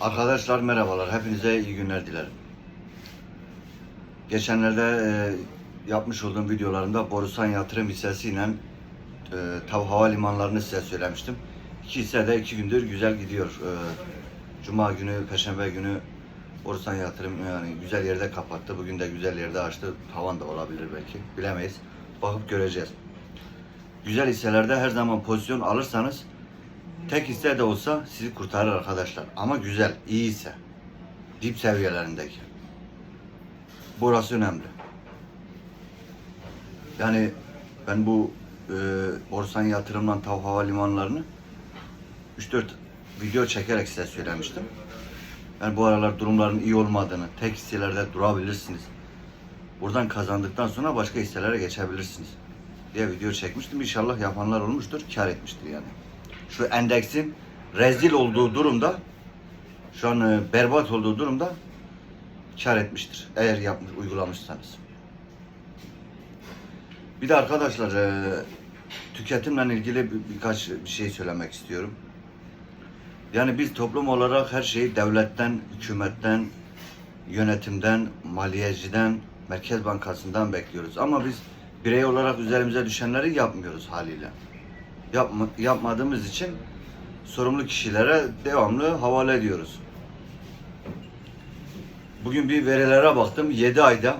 Arkadaşlar merhabalar. Hepinize iyi günler dilerim. Geçenlerde e, yapmış olduğum videolarımda Borusan yatırım hissesiyle e, tav havalimanlarını size söylemiştim. İki hisse de iki gündür güzel gidiyor. E, Cuma günü, Perşembe günü Borusan yatırım yani güzel yerde kapattı. Bugün de güzel yerde açtı. Tavan da olabilir belki. Bilemeyiz. Bakıp göreceğiz. Güzel hisselerde her zaman pozisyon alırsanız Tek hisse de olsa sizi kurtarır arkadaşlar. Ama güzel, iyi ise. Dip seviyelerindeki. Burası önemli. Yani ben bu e, borsan yatırımla tav havalimanlarını 3-4 video çekerek size söylemiştim. Yani bu aralar durumların iyi olmadığını, tek hisselerde durabilirsiniz. Buradan kazandıktan sonra başka hisselere geçebilirsiniz diye video çekmiştim. İnşallah yapanlar olmuştur, kar etmiştir yani şu endeksin rezil olduğu durumda şu an e, berbat olduğu durumda kar etmiştir. Eğer yapmış, uygulamışsanız. Bir de arkadaşlar e, tüketimle ilgili bir, birkaç bir şey söylemek istiyorum. Yani biz toplum olarak her şeyi devletten, hükümetten, yönetimden, maliyeciden, Merkez Bankası'ndan bekliyoruz. Ama biz birey olarak üzerimize düşenleri yapmıyoruz haliyle yapma, yapmadığımız için sorumlu kişilere devamlı havale ediyoruz. Bugün bir verilere baktım. 7 ayda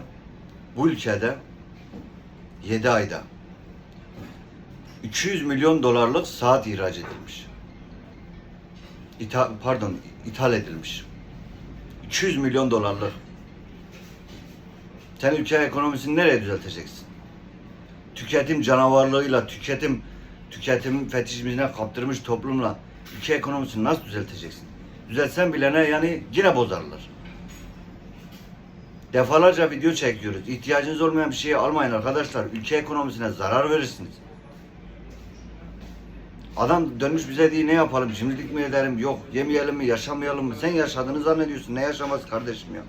bu ülkede 7 ayda 200 milyon dolarlık saat ihraç edilmiş. İta, pardon, ithal edilmiş. 200 milyon dolarlık. Sen ülke ekonomisini nereye düzelteceksin? Tüketim canavarlığıyla, tüketim tüketim fetişizmine kaptırmış toplumla ülke ekonomisini nasıl düzelteceksin? Düzeltsen bile ne yani yine bozarlar. Defalarca video çekiyoruz. İhtiyacınız olmayan bir şeyi almayın arkadaşlar. Ülke ekonomisine zarar verirsiniz. Adam dönmüş bize diye ne yapalım? Şimdilik mi ederim? Yok. Yemeyelim mi? Yaşamayalım mı? Sen yaşadığını zannediyorsun. Ne yaşaması kardeşim ya?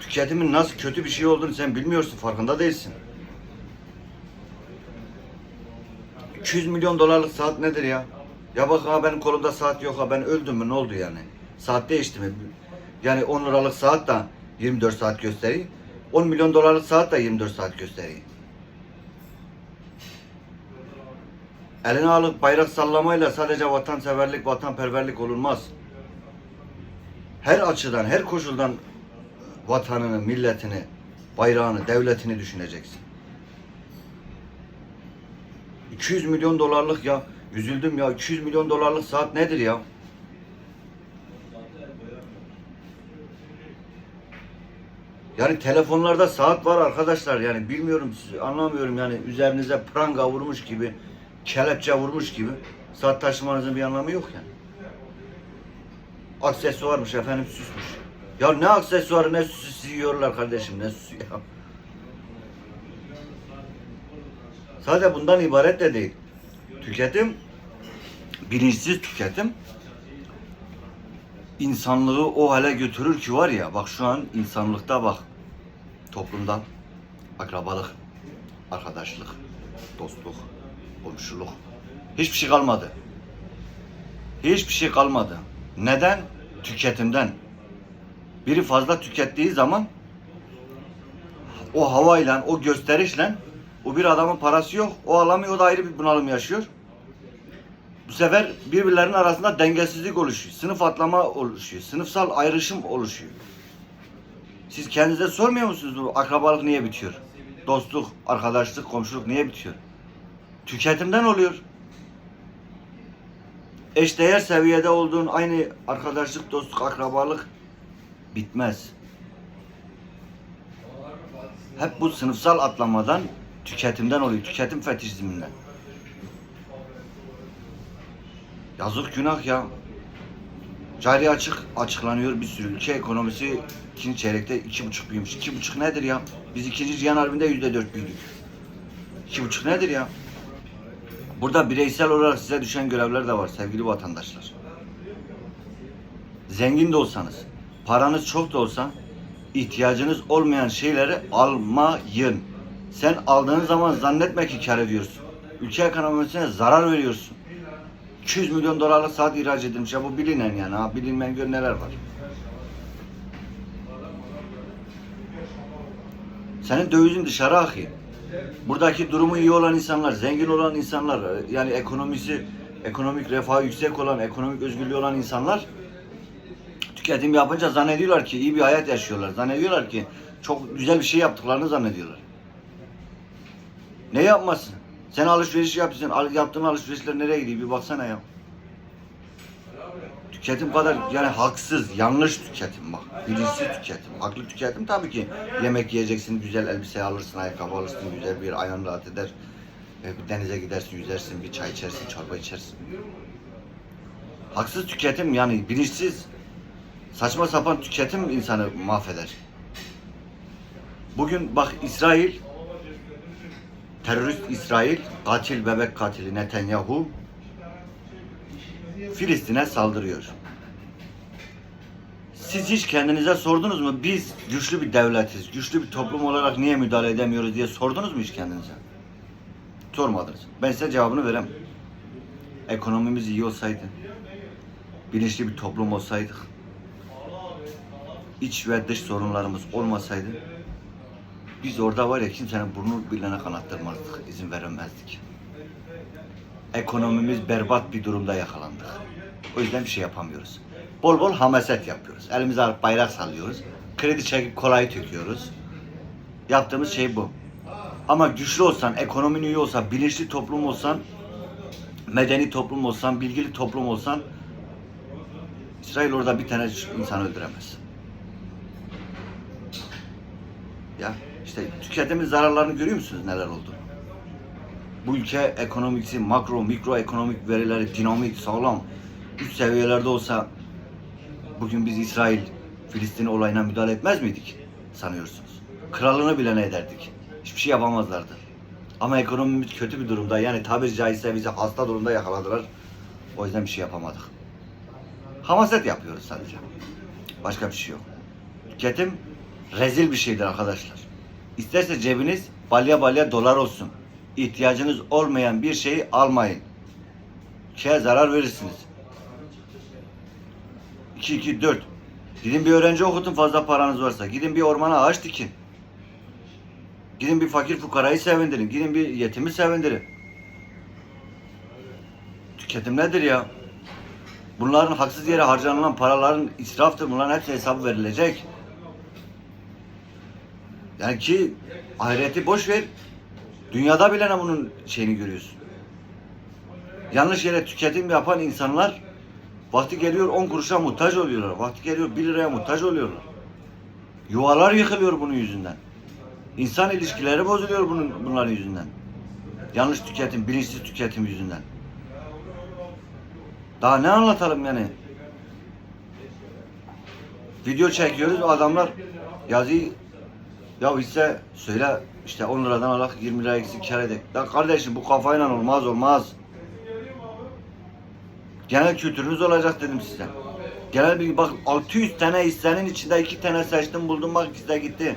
Tüketimin nasıl kötü bir şey olduğunu sen bilmiyorsun. Farkında değilsin. 200 milyon dolarlık saat nedir ya? Ya bak ha benim kolumda saat yok ha ben öldüm mü ne oldu yani? Saat değişti mi? Yani 10 liralık saat da 24 saat gösteriyor. 10 milyon dolarlık saat de 24 saat gösteriyor. Eline alıp bayrak sallamayla sadece vatanseverlik, vatanperverlik olunmaz. Her açıdan, her koşuldan vatanını, milletini, bayrağını, devletini düşüneceksin. 200 milyon dolarlık ya. Üzüldüm ya. 200 milyon dolarlık saat nedir ya? Yani telefonlarda saat var arkadaşlar yani bilmiyorum anlamıyorum yani üzerinize pranga vurmuş gibi kelepçe vurmuş gibi saat taşımanızın bir anlamı yok yani. Aksesuarmış efendim süsmüş. Ya ne aksesuarı ne süsü yiyorlar kardeşim ne süsü ya. Sadece bundan ibaret de değil. Tüketim, bilinçsiz tüketim insanlığı o hale götürür ki var ya bak şu an insanlıkta bak toplumdan akrabalık, arkadaşlık, dostluk, komşuluk hiçbir şey kalmadı. Hiçbir şey kalmadı. Neden? Tüketimden. Biri fazla tükettiği zaman o havayla, o gösterişle o bir adamın parası yok. O alamıyor. O da ayrı bir bunalım yaşıyor. Bu sefer birbirlerinin arasında dengesizlik oluşuyor. Sınıf atlama oluşuyor. Sınıfsal ayrışım oluşuyor. Siz kendinize sormuyor musunuz bu akrabalık niye bitiyor? Dostluk, arkadaşlık, komşuluk niye bitiyor? Tüketimden oluyor. Eşdeğer seviyede olduğun aynı arkadaşlık, dostluk, akrabalık bitmez. Hep bu sınıfsal atlamadan Tüketimden oluyor. Tüketim fetişizminden. Yazık günah ya. Cari açık açıklanıyor bir sürü. Ülke ekonomisi ikinci çeyrekte iki buçuk büyümüş. İki buçuk nedir ya? Biz ikinci Cihan Harbi'nde yüzde dört büyüdük. İki buçuk nedir ya? Burada bireysel olarak size düşen görevler de var sevgili vatandaşlar. Zengin de olsanız, paranız çok da olsa ihtiyacınız olmayan şeyleri almayın. Sen aldığın zaman zannetme ki kar ediyorsun. Ülke ekonomisine zarar veriyorsun. 200 milyon dolarlık saat ihraç edilmiş. Ya bu bilinen yani. Ha, bilinmeyen gör neler var. Senin dövizin dışarı akıyor. Buradaki durumu iyi olan insanlar, zengin olan insanlar, yani ekonomisi, ekonomik refahı yüksek olan, ekonomik özgürlüğü olan insanlar tüketim yapınca zannediyorlar ki iyi bir hayat yaşıyorlar. Zannediyorlar ki çok güzel bir şey yaptıklarını zannediyorlar. Ne yapmasın? Sen alışveriş yapıyorsun. al- Yaptığın alışverişler nereye gidiyor? Bir baksana ya. Tüketim kadar yani haksız, yanlış tüketim bak. Bilinçsiz tüketim. Haklı tüketim tabii ki. Yemek yiyeceksin, güzel elbise alırsın, ayakkabı alırsın, güzel bir ayağın rahat eder. E, bir denize gidersin, yüzersin, bir çay içersin, çorba içersin. Haksız tüketim yani bilinçsiz, saçma sapan tüketim insanı mahveder. Bugün bak İsrail terörist İsrail, katil bebek katili Netanyahu Filistin'e saldırıyor. Siz hiç kendinize sordunuz mu? Biz güçlü bir devletiz, güçlü bir toplum olarak niye müdahale edemiyoruz diye sordunuz mu hiç kendinize? Sormadınız. Ben size cevabını verem. Ekonomimiz iyi olsaydı, bilinçli bir toplum olsaydık, iç ve dış sorunlarımız olmasaydı, biz orada var ya kimsenin burnu bilene kanattırmazdık, izin veremezdik. Ekonomimiz berbat bir durumda yakalandık. O yüzden bir şey yapamıyoruz. Bol bol hamaset yapıyoruz. Elimize alıp bayrak sallıyoruz. Kredi çekip kolay töküyoruz. Yaptığımız şey bu. Ama güçlü olsan, ekonomin iyi olsa, bilinçli toplum olsan, medeni toplum olsan, bilgili toplum olsan, İsrail orada bir tane insan öldüremez. Ya işte tüketimin zararlarını görüyor musunuz neler oldu? Bu ülke ekonomiksi, makro, mikro ekonomik verileri dinamik, sağlam, üst seviyelerde olsa bugün biz İsrail, Filistin olayına müdahale etmez miydik sanıyorsunuz? Kralını bile ne ederdik? Hiçbir şey yapamazlardı. Ama ekonomimiz kötü bir durumda. Yani tabiri caizse bizi hasta durumda yakaladılar. O yüzden bir şey yapamadık. Hamaset yapıyoruz sadece. Başka bir şey yok. Tüketim rezil bir şeydir arkadaşlar. İsterse cebiniz balya balya dolar olsun. İhtiyacınız olmayan bir şeyi almayın. Şeye zarar verirsiniz. 2 2 4 Gidin bir öğrenci okutun fazla paranız varsa. Gidin bir ormana ağaç dikin. Gidin bir fakir fukarayı sevindirin. Gidin bir yetimi sevindirin. Tüketim nedir ya? Bunların haksız yere harcanılan paraların israftır. Bunların hepsi hesabı verilecek. Yani ki ahireti boş ver. Dünyada bile bunun şeyini görüyorsun. Yanlış yere tüketim yapan insanlar vakti geliyor 10 kuruşa muhtaç oluyorlar. Vakti geliyor 1 liraya muhtaç oluyorlar. Yuvalar yıkılıyor bunun yüzünden. İnsan ilişkileri bozuluyor bunun bunların yüzünden. Yanlış tüketim, bilinçsiz tüketim yüzünden. Daha ne anlatalım yani? Video çekiyoruz adamlar yazıyı ya hisse söyle işte 10 liradan alak 20 lira eksik kar edek. Ya kardeşim bu kafayla olmaz olmaz. Genel kültürünüz olacak dedim size. Genel bir bak 600 tane hissenin içinde 2 tane seçtim buldum bak de gitti.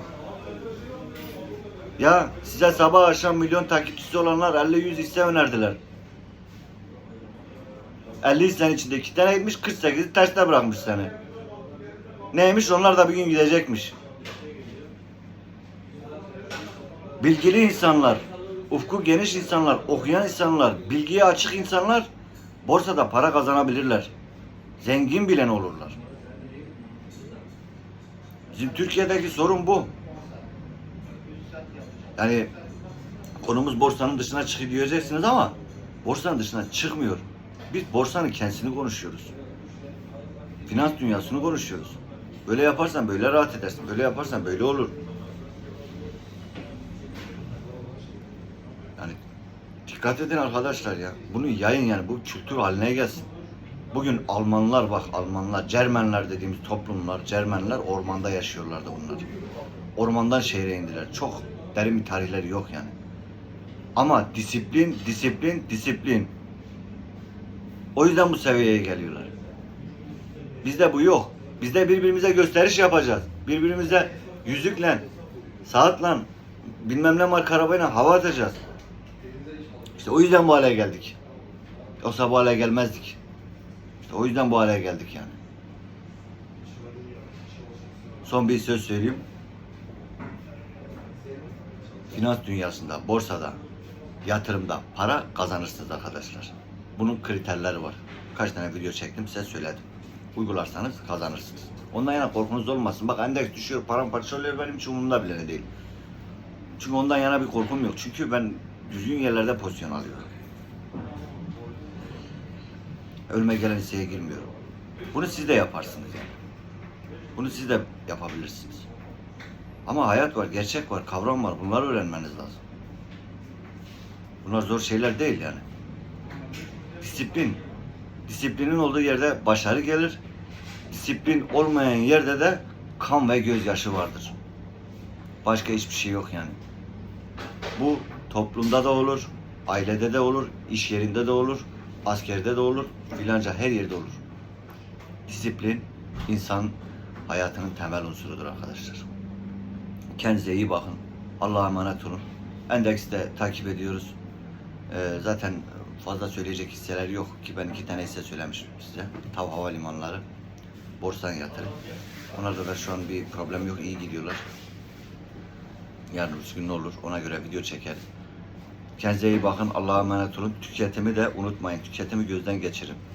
Ya size sabah akşam milyon takipçisi olanlar 50-100 hisse önerdiler. 50 hissenin içinde 2 tane gitmiş 48'i terste bırakmış seni. Neymiş onlar da bir gün gidecekmiş. Bilgili insanlar, ufku geniş insanlar, okuyan insanlar, bilgiye açık insanlar borsada para kazanabilirler. Zengin bilen olurlar. Bizim Türkiye'deki sorun bu. Yani konumuz borsanın dışına çıkıyor diyeceksiniz ama borsanın dışına çıkmıyor. Biz borsanın kendisini konuşuyoruz. Finans dünyasını konuşuyoruz. Böyle yaparsan böyle rahat edersin. Böyle yaparsan böyle olur. Dikkat edin arkadaşlar ya. Bunu yayın yani bu kültür haline gelsin. Bugün Almanlar bak Almanlar, Cermenler dediğimiz toplumlar, Cermenler ormanda yaşıyorlardı bunlar. Ormandan şehre indiler. Çok derin bir tarihleri yok yani. Ama disiplin, disiplin, disiplin. O yüzden bu seviyeye geliyorlar. Bizde bu yok. Bizde birbirimize gösteriş yapacağız. Birbirimize yüzükle, saatle, bilmem ne marka arabayla hava atacağız. İşte o yüzden bu hale geldik. Yoksa bu hale gelmezdik. İşte o yüzden bu hale geldik yani. Son bir söz söyleyeyim. Finans dünyasında, borsada, yatırımda para kazanırsınız arkadaşlar. Bunun kriterleri var. Kaç tane video çektim size söyledim. Uygularsanız kazanırsınız. Ondan yana korkunuz olmasın. Bak endeks düşüyor, paramparça oluyor benim için umurumda bile değil. Çünkü ondan yana bir korkum yok. Çünkü ben düzgün yerlerde pozisyon alıyorum. Ölme gelen hisseye girmiyorum. Bunu siz de yaparsınız yani. Bunu siz de yapabilirsiniz. Ama hayat var, gerçek var, kavram var. Bunları öğrenmeniz lazım. Bunlar zor şeyler değil yani. Disiplin. Disiplinin olduğu yerde başarı gelir. Disiplin olmayan yerde de kan ve gözyaşı vardır. Başka hiçbir şey yok yani. Bu toplumda da olur, ailede de olur, iş yerinde de olur, askerde de olur, filanca her yerde olur. Disiplin insan hayatının temel unsurudur arkadaşlar. Kendinize iyi bakın. Allah'a emanet olun. Endekste takip ediyoruz. Ee, zaten fazla söyleyecek hisseler yok ki ben iki tane hisse söylemiştim size. Tav Havalimanları, Borsan Yatırım. Onlarda da şu an bir problem yok, iyi gidiyorlar. Yarın öbür gün ne olur ona göre video çekeriz. Kendinize iyi bakın. Allah'a emanet olun. Tüketimi de unutmayın. Tüketimi gözden geçirin.